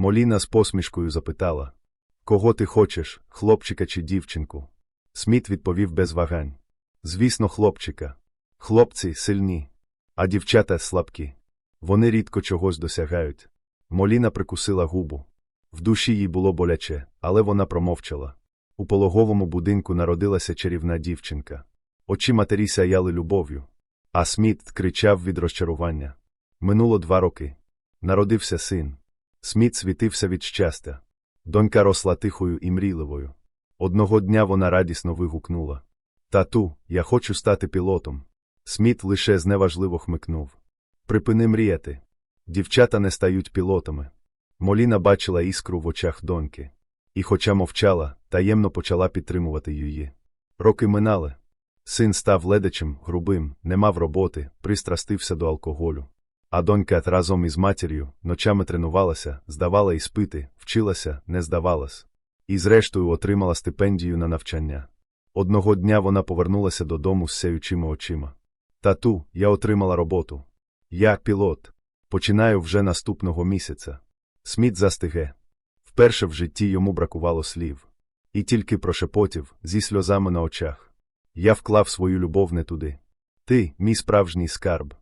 Моліна з посмішкою запитала Кого ти хочеш, хлопчика чи дівчинку? Сміт відповів без вагань. Звісно, хлопчика. Хлопці сильні, а дівчата слабкі. Вони рідко чогось досягають. Моліна прикусила губу. В душі їй було боляче, але вона промовчала. У пологовому будинку народилася чарівна дівчинка. Очі матері сяяли любов'ю. А Сміт кричав від розчарування. Минуло два роки. Народився син. Сміт світився від щастя. Донька росла тихою і мрійливою. Одного дня вона радісно вигукнула Тату, я хочу стати пілотом. Сміт лише зневажливо хмикнув. Припини мріяти. Дівчата не стають пілотами. Моліна бачила іскру в очах доньки. І, хоча мовчала, таємно почала підтримувати її. Роки минали. Син став ледачем, грубим, не мав роботи, пристрастився до алкоголю. А донька разом із матір'ю ночами тренувалася, здавала іспити, вчилася, не здавалась. І зрештою отримала стипендію на навчання. Одного дня вона повернулася додому з сяючими очима. Тату, я отримала роботу. Я пілот. Починаю вже наступного місяця. Сміт застиге. Вперше в житті йому бракувало слів. І тільки прошепотів, зі сльозами на очах. Я вклав свою любов не туди. Ти, мій справжній скарб.